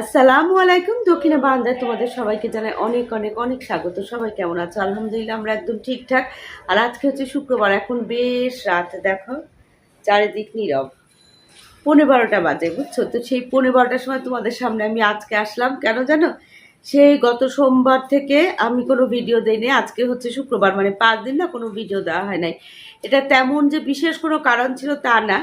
আসসালামু আলাইকুম, দক্ষিণে বান্দায় তোমাদের সবাইকে জানাই অনেক অনেক অনেক স্বাগত। সবাই কেমন আছো? আলহামদুলিল্লাহ, আমরা একদম ঠিকঠাক। আর আজকে হচ্ছে শুক্রবার, এখন বেশ রাত, দেখো, চারিদিক নীরব। পনেরো বারোটা বাজে, বুঝছ? তো সেই পনেরো বারোটার সময় তোমাদের সামনে আমি আজকে আসলাম। কেন জানো? সেই গত সোমবার থেকে আমি কোনো ভিডিও দিইনি। আজকে হচ্ছে শুক্রবার মানে পাঁচ দিন না কোনো ভিডিও দেওয়া হয় নাই। এটা তেমন যে বিশেষ কোনো কারণ ছিল তা না।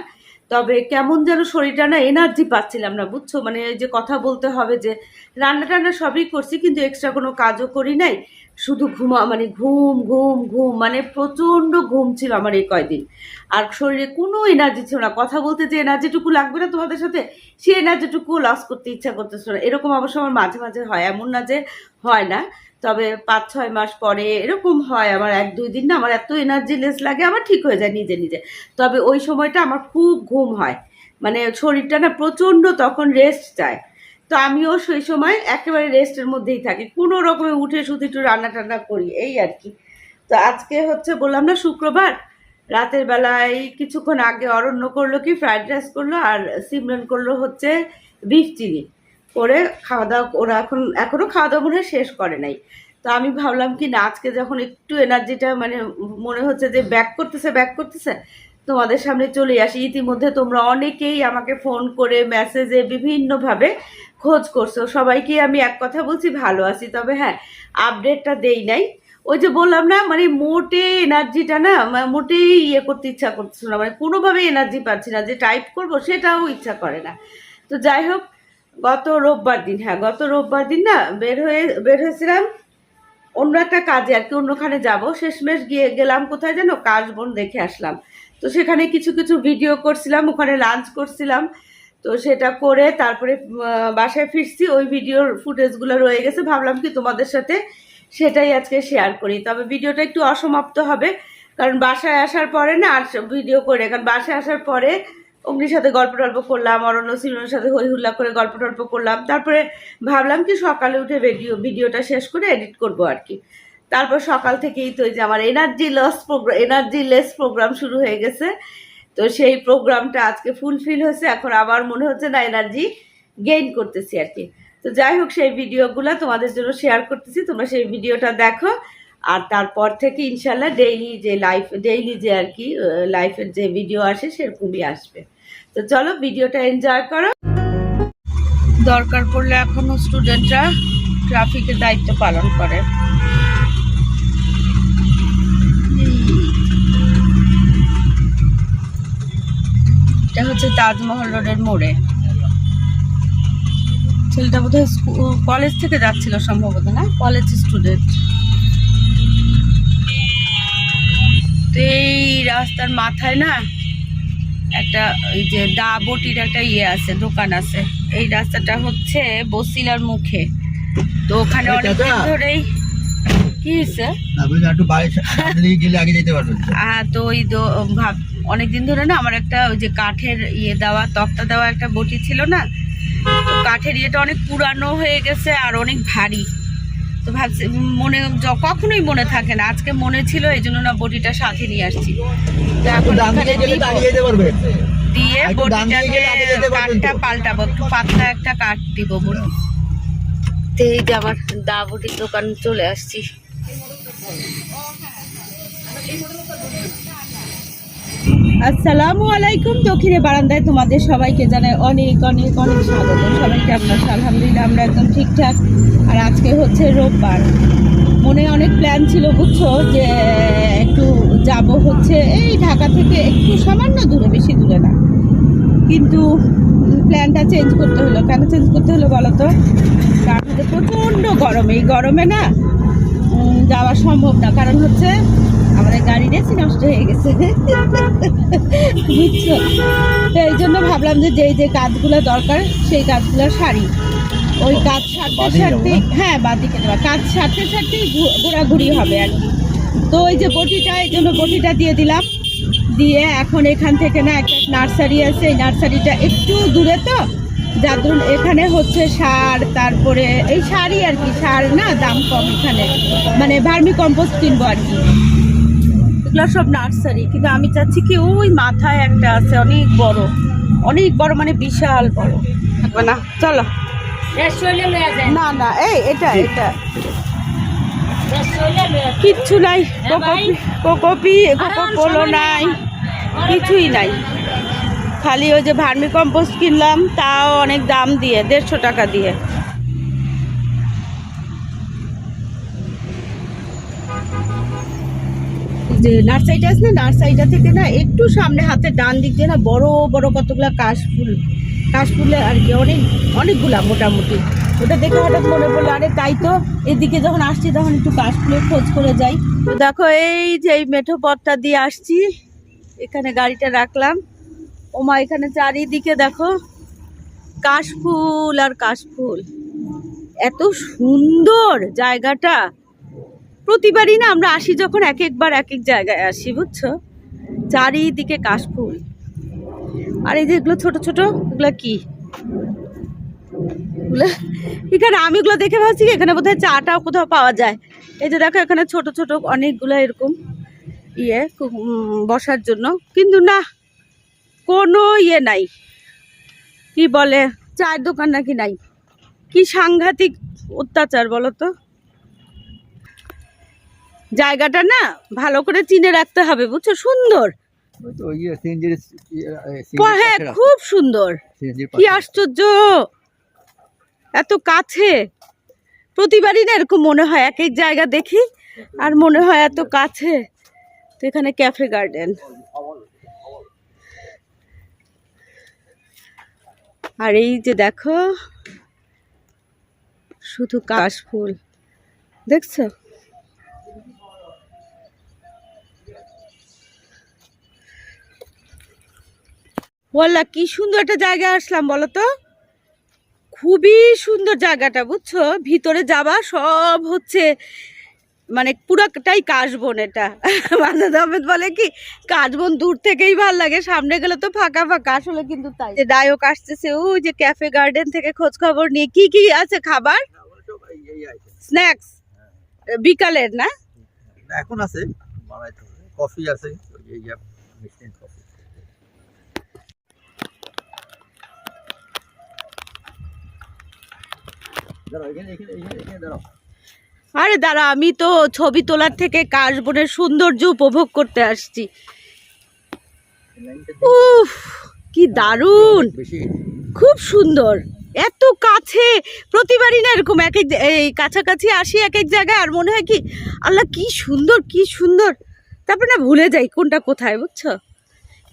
তবে কেমন যেন শরীরটা না এনার্জি পাচ্ছিলাম না, বুঝছ? মানে যে কথা বলতে হবে যে, রান্না টান্না সবই করছি, কিন্তু এক্সট্রা কোনো কাজও করি নাই। শুধু ঘুমা মানে ঘুম ঘুম ঘুম মানে প্রচণ্ড ঘুম ছিল আমার এই কয়দিন। আর শরীরে কোনো এনার্জি ছিল না। কথা বলতে যে এনার্জিটুকু লাগবে না তোমাদের সাথে সেই এনার্জিটুকু লস করতে ইচ্ছা করতেছিল না। এরকম অবশ্য আমার মাঝে মাঝে হয়, এমন না যে হয় না। তবে পাঁচ, ছয় মাস পরে এরকম হয়, আমার এক, দুই দিন না আমার এত এনার্জি লেস লাগে, আমার ঠিক হয়ে যায় নিজে নিজে। তবে ওই সময়টা আমার খুব ঘুম হয়। মানে শরীরটা না প্রচণ্ড তখন রেস্ট চায়। তো আমিও সেই সময় একেবারে রেস্টের মধ্যেই থাকি। কোনো রকমে উঠে শুধু একটু রান্না টান্না করি, এই আর কি। তো আজকে হচ্ছে বললাম না, শুক্রবার। রাতের বেলায় কিছুক্ষণ আগে অরণ্য করল কি ফ্রাইড রাইস করল, আর সিমরান করল হচ্ছে বিফ চিলি করে খাওয়া দাওয়া ওরা এখন এখনও খাওয়া দাওয়া মনে শেষ করে নাই। তো আমি ভাবলাম কি না, আজকে যখন একটু এনার্জিটা মানে মনে হচ্ছে যে ব্যাক করতেছে ব্যাক করতেছে, তোমাদের সামনে চলে আসি। ইতিমধ্যে তোমরা অনেকেই আমাকে ফোন করে মেসেজে বিভিন্নভাবে খোঁজ করছ। সবাইকে আমি এক কথা বলছি, ভালো আছি। তবে হ্যাঁ আপডেটটা দেই নাই। ওই যে বললাম না মানে মোটে এনার্জিটা না মোটেই ইয়ে করতে ইচ্ছা করছে না। মানে কোনোভাবেই এনার্জি পাচ্ছি না। যে টাইপ করব সেটাও ইচ্ছা করে না। তো যাই হোক গত রোববার দিন হ্যাঁ গত রোববার দিন না বের হয়ে, বের হয়েছিলাম অন্য একটা কাজে আর কি, অন্যখানে যাব। শেষমেশ গিয়ে গেলাম কোথায় যেন? কাশবন দেখে আসলাম। তো সেখানে কিছু কিছু ভিডিও করছিলাম, ওখানে লাঞ্চ করছিলাম। তো সেটা করে তারপরে বাসায় ফিরছি। ওই ভিডিওর ফুটেজগুলো রয়ে গেছে। ভাবলাম কি তোমাদের সাথে সেটাই আজকে শেয়ার করি। তবে ভিডিওটা একটু অসমাপ্ত হবে, কারণ বাসায় আসার পরে না আর ভিডিও করে, কারণ বাসায় আসার পরে অগ্নির সাথে গল্প টল্প করলাম, অরণ্য সিমনের সাথে হই হুল্লা করে গল্প টল্প করলাম। তারপরে ভাবলাম কি, সকালে উঠে ভিডিও, ভিডিওটা শেষ করে এডিট করব আর কি। তারপর সকাল থেকেই তো যে আমার energy loss program energy less program শুরু হয়ে গেছে। তো সেই প্রোগ্রামটা আজকে ফুলফিল হয়েছে, এখন আবার মনে হচ্ছে না এনার্জি গেইন করতেছি আর কি। তো যাই হোক, সেই ভিডিওগুলো তোমাদের জন্য শেয়ার করতেছি, তোমরা সেই ভিডিওটা দেখো। আর তারপর থেকে ইনশাল্লাহ ডেইলি যে লাইফ ডেইলি যে আর কি লাইফের যে ভিডিও আসে সেরকমই আসবে। তো চলো ভিডিওটা এনজয় করো। দরকার পড়লে এখনও স্টুডেন্টরা ট্রাফিকের দায়িত্ব পালন করে। এটা হচ্ছে তাজমহল রোডের মোড়ে। ছেলেটা বোধহয় কলেজ থেকে যাচ্ছিল সম্ভবত না? কলেজ স্টুডেন্ট তো এই রাস্তার মাথায় না একটা ওই যে দা বটির একটা ইয়ে আছে দোকান আছে। এই রাস্তাটা হচ্ছে বসিলার মুখে। তো ওখানে অনেকদিন ধরেই কি হয়েছে? তো ওই ভাব অনেকদিন ধরে না আমার একটা ওই যে কাঠের ইয়ে দেওয়া তক্তা দেওয়া একটা বটি ছিল না। তো কাঠের ইয়েটা অনেক পুরানো হয়ে গেছে আর অনেক ভারী। তো ভাবছি মনে কখনোই মনে থাকে না। আজকে মনে ছিল এই জন্য না বটিটা সাথে নিয়ে আসছি। দিয়ে বটিটাকে। কাঠটা পাল্টাবো একটু পাতলা একটা কাঠ দিব বটি তো এই যে আবার দা বটির দোকান চলে আসছি। আসসালামু আলাইকুম। দক্ষিণে বারান্দায় তোমাদের সবাইকে জানাই অনেক অনেক অনেক স্বাগত। সবাইকে আপনার আলহামদুলিল্লাহ, আমরা একদম ঠিকঠাক। আর আজকে হচ্ছে রোববার। মনে অনেক প্ল্যান ছিল, বুঝছ? যে একটু যাব হচ্ছে এই ঢাকা থেকে একটু সামান্য দূরে, বেশি দূরে না। কিন্তু প্ল্যানটা চেঞ্জ করতে হলো। কেন চেঞ্জ করতে হলো বলো তো? কারণ প্রচণ্ড গরম। এই গরমে না যাওয়া সম্ভব না। কারণ হচ্ছে আমাদের নষ্ট হয়ে গেছে। বুঝছ? তো এই জন্য ভাবলাম যে যেই যে কাজগুলো দরকার সেই কাজগুলো সারি। ওই কাজ সারতে সারতে হ্যাঁ বাদিকে দেওয়া কাজ সারতে সারতেই ঘোরাঘুরি হবে আর কি। তো ওই যে বটিটা এই জন্য বটিটা দিয়ে দিলাম। দিয়ে এখন এখান থেকে না একটা নার্সারি আছে। এই নার্সারিটা একটু দূরে তো। যার ধরুন এখানে হচ্ছে সার তারপরে এই সারই আর কি। সার না দাম কম এখানে। মানে ভার্মি কম্পোস্ট কিনবো আর কি। এগুলো সব নার্সারি কিন্তু আমি চাচ্ছি কি ওই মাথায় একটা আছে অনেক বড়। অনেক বড় মানে বিশাল বড়। থাকবে না। চলো। না না এই এটা এটা। কিচ্ছু নাই কোকোপি কোকোপি কোকোপোলো নাই। কিছুই নাই। খালি ওই যে ভার্মি কম্পোস্ট কিনলাম তাও অনেক দাম দিয়ে দেড়শো টাকা দিয়ে। যে নার্সারিটা আছে না নার্সারিটা থেকে না একটু সামনে হাতে ডান দিক দিয়ে না বড় বড় কতগুলা কাশফুল, কাশফুলে আর কি অনেক, অনেকগুলা মোটামুটি। ওটা দেখে হঠাৎ মনে পড়ল, আরে তাই তো, এদিকে যখন আসছি তখন একটু কাশফুলের খোঁজ করে যাই। তো দেখো, এই যে এই মেঠো পথটা দিয়ে আসছি, এখানে গাড়িটা রাখলাম। ওমা, এখানে চারিদিকে দেখো, কাশফুল আর কাশফুল। এত সুন্দর জায়গাটা। প্রতিবারই না আমরা আসি যখন এক একবার এক এক জায়গায় আসি, বুঝছ? চারিদিকে কাশফুল। আর এই যে এগুলো ছোট ছোট, এগুলো কি? এখানে আমি এগুলো দেখে ভাবছি এখানে বোধহয় চাটাও কোথাও পাওয়া যায়। এই যে দেখো, এখানে ছোট ছোট অনেকগুলো এরকম ইয়ে বসার জন্য। কিন্তু না, কোনো ইয়ে নাই। কি বলে, চায়ের দোকান নাকি নাই? কি সাংঘাতিক অত্যাচার বলো তো? জায়গাটা না ভালো করে চিনে রাখতে হবে বুঝছ? সুন্দর। তো ইয়ে হ্যাঁ খুব সুন্দর। কি আশ্চর্য! এত কাছে। প্রতিবারই না এরকম মনে হয় এক এক জায়গা দেখি আর মনে হয় এত কাছে। তো এখানে ক্যাফে গার্ডেন। আর এই যে দেখো শুধু কাশফুল। দেখছ? বললা কি সুন্দর একটা জায়গায় আসলাম, বলো তো? খুবই সুন্দর জায়গাটা, বুঝছ? ভিতরে যাবা, সব হচ্ছে মানে পুরাটাই কাশবন এটা। মাজাদ আহমেদ বলে কি, কাশবন দূর থেকেই ভালো লাগে, সামনে গেলে তো ফাঁকা ফাঁকা, আসলে কিন্তু তাই। যে ডায়ক আসতেছে, ওই যে ক্যাফে গার্ডেন থেকে খোঁজ খবর নিয়ে, কি কি আছে খাবার? স্ন্যাক্স বিকালের, না? এখন আছে কফি আছে ওই যে ইয়া ইনস্ট্যান্ট কফি দাঁড়াও এখানে এখানে এখানে এখানে দাঁড়াও আরে দাঁড়া আমি তো ছবি তোলার থেকে কাশবনের সৌন্দর্য উপভোগ করতে আসছি। উফ কি দারুণ। খুব সুন্দর। এত কাছে প্রতিবারই না এরকম এক এক এই কাছাকাছি আসি এক এক জায়গায় আর মনে হয় কি আল্লাহ কি সুন্দর কি সুন্দর। তারপর না ভুলে যাই কোনটা কোথায় বুঝছ?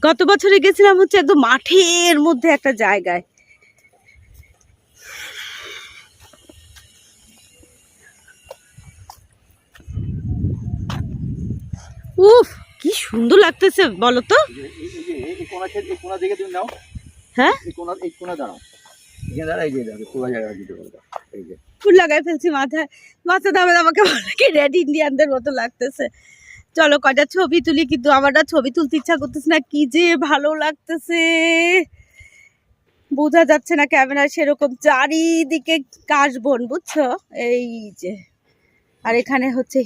গত বছরে গেছিলাম হচ্ছে একদম মাঠের মধ্যে একটা জায়গায় উফ কি সুন্দর লাগতেছে বলো তো এই যে- এই যে এই কোনা থেকে এই কোনা দিকে তুমি নাও হ্যাঁ এই কোনা এই কোনা দাঁড়াও এখানে দাঁড়া এই যে দেখো পুরো জায়গা দিতে পারবে এই যে। ফুল লাগাই ফেলছি মাথায়। মাথা দামে আমাকে বলে কি রেড ইন্ডিয়ানদের মতো লাগতেছে। চলো কয়টা ছবি তুলি কিন্তু আমার ছবি তুলতে ইচ্ছা করতেছে না কি যে ভালো লাগতেছে। বোঝা যাচ্ছে না ক্যামেরা সেরকম চারিদিকে কাশবন বুঝছ? এই যে। আর এখানে হচ্ছে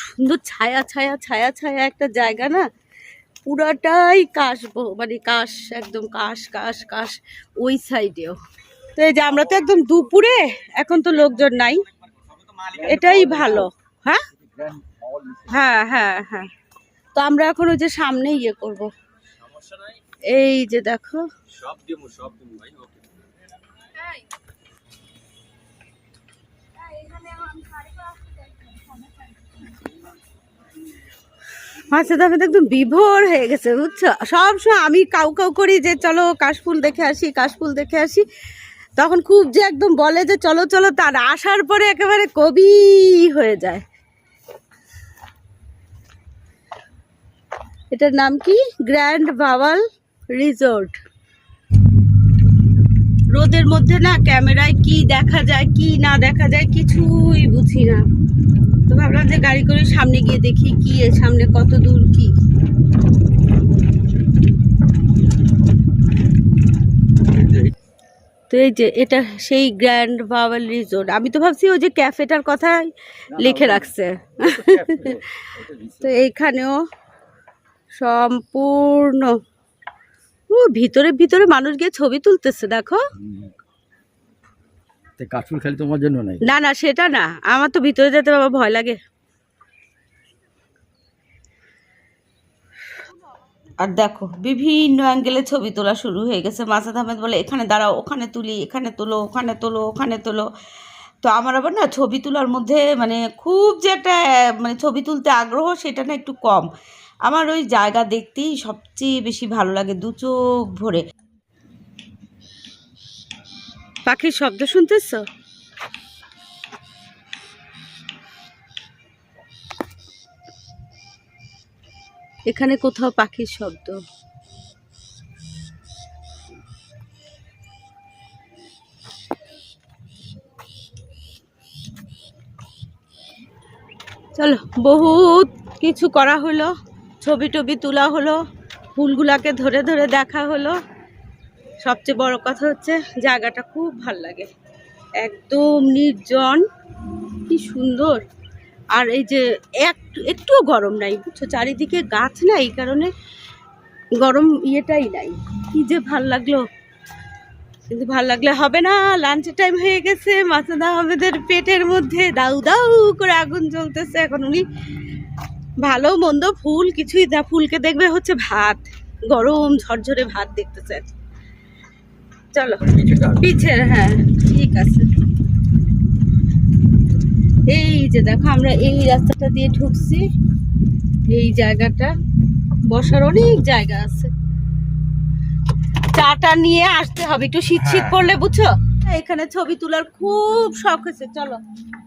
সুন্দর ছায়া ছায়া ছায়া ছায়া একটা জায়গা না? পুরাটাই কাশ মানে কাশ, একদম কাশ কাশ কাশ ওই সাইডেও তো এই যে আমরা তো একদম দুপুরে, এখন তো লোকজন নাই। এটাই ভালো হ্যাঁ? হ্যাঁ হ্যাঁ হ্যাঁ। তো আমরা এখন ওই যে সামনে ইয়ে করব। এই যে দেখো। মাছের দামে তো একদম বিভোর হয়ে গেছে, বুঝছ? সব সময় আমি কাউ কাউ করি যে, চলো কাশফুল দেখে আসি, কাশফুল দেখে আসি। তখন খুব যে একদম বলে যে, চলো চলো, তার আসার পরে একেবারে কবি হয়ে যায়। এটার নাম কি? Grand Bawal resort. রোদের মধ্যে না, ক্যামেরায় কি দেখা যায়, কি না দেখা যায়, কিছুই বুঝি না। তো ভাবলাম যে গাড়ি করে সামনে গিয়ে দেখি কি সামনে কত দূর কি? তো এই যে এটা সেই গ্র্যান্ড বাওয়েল রিসোর্ট আমি তো ভাবছি ওই যে ক্যাফেটার কথাই লিখে রাখছে। তো এইখানেও সম্পূর্ণ। ও ভিতরে ভিতরে মানুষ গিয়ে ছবি তুলতেছে দেখো। কাঠফুল খালি তোমার জন্য নাই? না না সেটা না। আমার তো ভিতরে যেতে বাবা ভয় লাগে। আর দেখো বিভিন্ন অ্যাঙ্গেলে ছবি তোলা শুরু হয়ে গেছে। মাসাদ আহমেদ বলে এখানে দাঁড়াও ওখানে তুলি এখানে তোলো ওখানে তোলো ওখানে তোলো। তো আমার আবার না ছবি তোলার মধ্যে মানে খুব যে একটা মানে ছবি তুলতে আগ্রহ সেটা না একটু কম। আমার ওই জায়গা দেখতেই সবচেয়ে বেশি ভালো লাগে দু চোখ ভরে। পাখির শব্দ শুনতেছো? এখানে কোথাও পাখির শব্দ। চলো, বহুত কিছু করা হলো, ছবি টবি তোলা হলো, ফুলগুলাকে ধরে ধরে দেখা হলো। সবচেয়ে বড় কথা হচ্ছে জায়গাটা খুব ভালো লাগে। একদম নির্জন, কি সুন্দর। আর এই যে এক একটুও গরম নাই, বুঝছ? চারিদিকে গাছ নাই এই কারণে গরম ইয়েটাই নাই। কি যে ভালো লাগল। কিন্তু ভালো লাগলে হবে না লাঞ্চের টাইম হয়ে গেছে মাসাদ আহমেদের পেটের মধ্যে। দাউ দাউ করে আগুন জ্বলতেছে। এখন উনি ভালো, মন্দ ফুল, কিছুই না, ফুলকে দেখবে হচ্ছে ভাত, গরম, ঝরঝরে ভাত দেখতেছে। চলো পিছের হ্যাঁ ঠিক আছে এই যে দেখো আমরা এই রাস্তাটা দিয়ে ঢুকছি এই জায়গাটা বসার অনেক জায়গা আছে চাটা নিয়ে আসতে হবে একটু শীত শীত হ্যাঁ। পড়লে বুঝছ এখানে ছবি তোলার খুব শখ হয়েছে চলো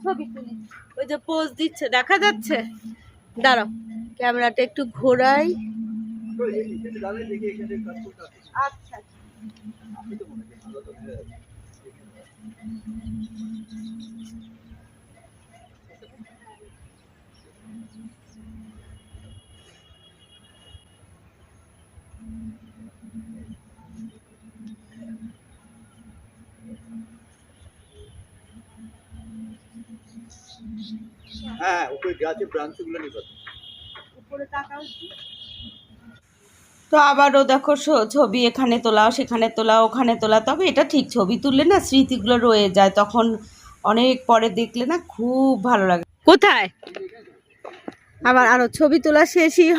ছবি তুলি ওই যে পোজ দিচ্ছে দেখা যাচ্ছে দাঁড়াও ক্যামেরাটা একটু ঘোরাই আচ্ছা হ্যাঁ উপরে গাছে ব্রাঞ্চগুলো নিবে উপরে তাকাও একটু। তো আবারও দেখো ছবি এখানে তোলা সেখানে তোলা ওখানে তোলা তবে এটা ঠিক ছবি তুললে না স্মৃতিগুলো রয়ে যায়। তখন অনেক পরে দেখলে না খুব ভালো লাগে। কোথায়? আবার আরও ছবি তোলা শেষই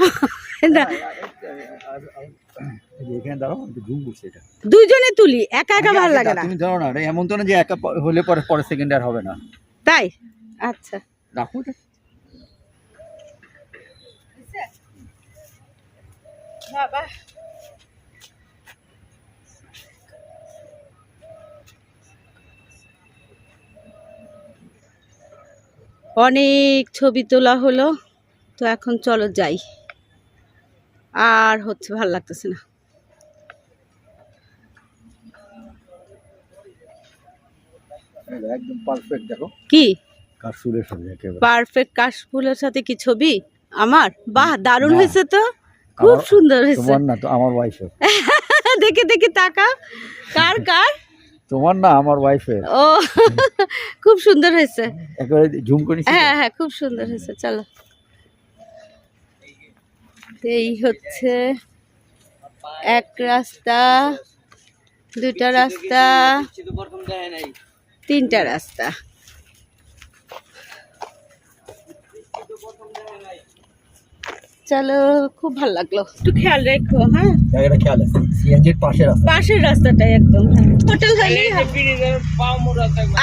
না। দুজনে তুলি একা একা ভালো লাগে না। তুমি ধরো না এমন তো না যে একা হলে পরে পরের সেকেন্ড আর হবে না। তাই? আচ্ছা। রাখো বাবা। অনেক ছবি তোলা হলো তো এখন চলো যাই। আর হচ্ছে ভালো লাগতেছে না। একদম পারফেক্ট দেখো। কি? কাশফুলের সাথে পারফেক্ট কাশফুলের সাথে কি ছবি? আমার? বাহ দারুণ হয়েছে তো। খুব সুন্দর হয়েছে। তোমার না তো আমার ওয়াইফের দেখে দেখে তাকা কার কার? তোমার না আমার ওয়াইফের ও খুব সুন্দর হয়েছে। একেবারে জুম করে হ্যাঁ হ্যাঁ খুব সুন্দর হয়েছে চলো। এই হচ্ছে এক রাস্তা দুটা রাস্তা তিনটা রাস্তা। চলো খুব ভালো লাগল। একটু খেয়াল রেখো হ্যাঁ? জায়গাটা খেয়াল আছে সিএনজির পাশে রাস্তা। পাশের রাস্তাটাই একদম হোটেল হলেই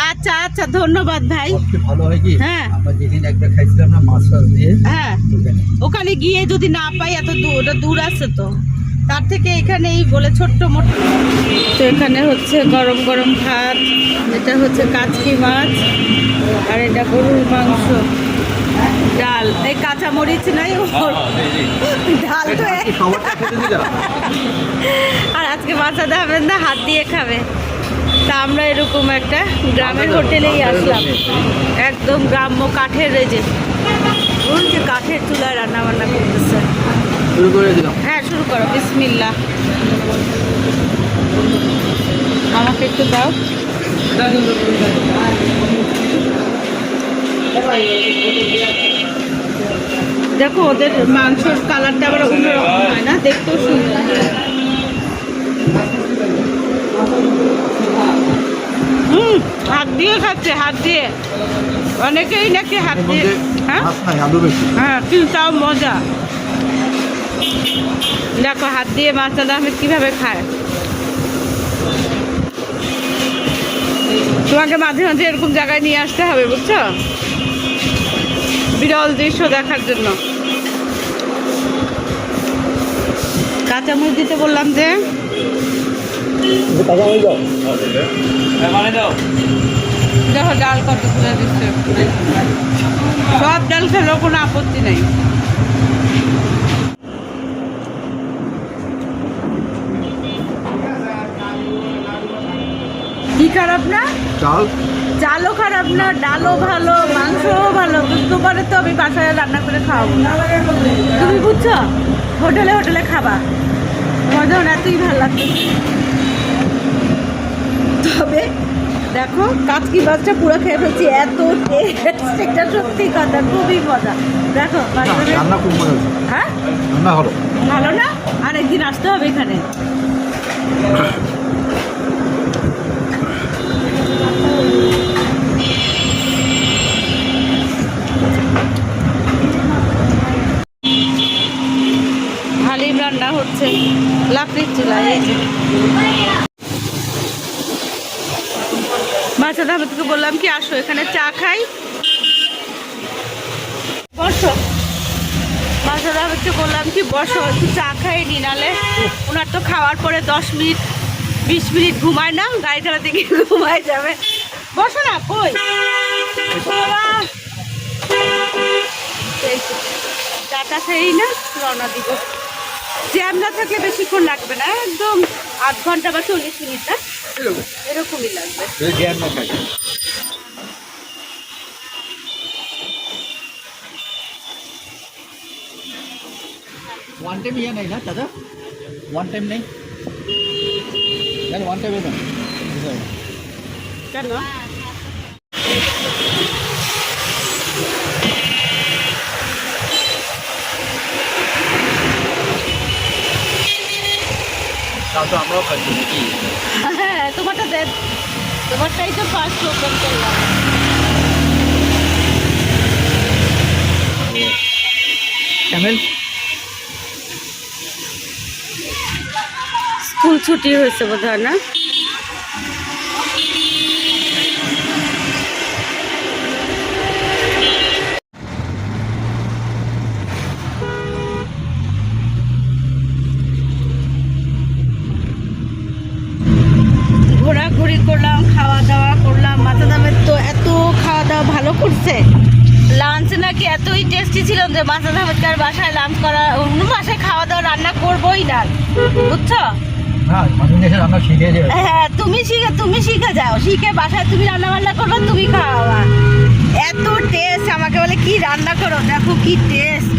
আচ্ছা আচ্ছা ধন্যবাদ ভাই। ভালো হয় কি? হ্যাঁ। আমরা যেদিন একটা খাইছিলাম না মাছ টাছ দিয়ে হ্যাঁ। ওখানে। গিয়ে যদি না পাই এত দূর ওটা দূর আছে তো। তার থেকে এখানেই বলে ছোট্ট মোটো তো এখানে হচ্ছে গরম গরম ভাত এটা হচ্ছে কাচকি মাছ আর এটা গরুর মাংস। ডাল। এই কাঁচা মরিচ নাই ডাল তো। সবারটা খেতে দিয়ে দাও। আর আজকে বাচ্চা দেবেন না হাত দিয়ে খাবে। তা আমরা এরকম একটা গ্রামের হোটেলেই আসলাম। একদম গ্রাম্য কাঠের যে ওই যে কাঠের চুলায় রান্না বান্না করতেছে। শুরু করে দিলাম। হ্যাঁ শুরু করো বিসমিল্লা আমাকে একটু দাও। দেখো ওদের মাংসর কালারটা আবার অন্যরকম হয় না? দেখতেও সুন্দর। হুম হাত দিয়ে খাচ্ছে হাত দিয়ে। অনেকেই নাকি হাত দিয়ে হ্যাঁ? হ্যাঁ কিন্তু তাও মজা। দেখো হাত দিয়ে মাছটা আহমেদ কীভাবে খায় তোমাকে মাঝে মাঝে এরকম জায়গায় নিয়ে আসতে হবে বুঝছ? বিরল দৃশ্য দেখার জন্য। কাঁচামরিচ দিতে বললাম যে, দেখো ডাল কত তুলে দিচ্ছে। সব ডাল খেলেও কোনো আপত্তি নেই। কি খারাপ না? চাল। চালও খারাপ না ডালও ভালো মাংসও ভালো কিন্তু তোমার তো আমি বাসায় রান্না করে খাওয়াবো তুমি বুঝছ? হোটেলে হোটেলে খাবা। তোমার না এতই ভালো লাগছে তবে দেখো কাচকি মাছটা পুরো খেয়ে ফেলছি এত টেস্ট এটা সত্যি কথা খুবই মজা। দেখো রান্না খুব মজা হ্যাঁ? রান্না হলো ভালো না? আরেকদিন আসতে হবে এখানে হালিম রান্না হচ্ছে চুলা এই যে আমি তোকে বললাম কি, আসো, এখানে চা খাই। বসো। বাচ্চাটা হচ্ছে বললাম কি, বসো, একটু চা খাই নি নালে ওনার তো খাওয়ার পরে দশ মিনিট, বিশ মিনিট ঘুমায় না, গাড়ি চালাতে গিয়ে ঘুমায় যাবে। বসো না, কই? চাটা খেয়েই না, রওনা দিব। জ্যাম না থাকলে বেশিক্ষণ লাগবে না একদম আধ ঘণ্টা বা চল্লিশ মিনিট না এরকমই লাগবে। ওয়ান টাইম ইয়ে নেই না দাদা ওয়ান টাইম নেই? ওয়ান টাইমে কেন? তাও তো আমরাও খাচ্ছি নাকি? হ্যাঁ তোমারটা দেখ। তোমারটাই তো ফার্স্ট ওপেন করলাম। ক্যামেল? স্কুল ছুটি হয়েছে বোধ হয় না ঘোরাঘুরি করলাম খাওয়া দাওয়া করলাম মাথা দামের তো এত খাওয়া দাওয়া ভালো করছে লাঞ্চ নাকি এতই টেস্টি ছিল যে মাসা দামের বাসায় লাঞ্চ করা অন্য বাসায় খাওয়া দাওয়া রান্না করবোই না। বুঝছ? হ্যাঁ হ্যাঁ তুমি শিখে তুমি শিখে যাও। শিখে বাসায় তুমি রান্না বান্না করবে তুমি খাওয়া এত টেস্ট আমাকে বলে কি রান্না করো? দেখো কি টেস্ট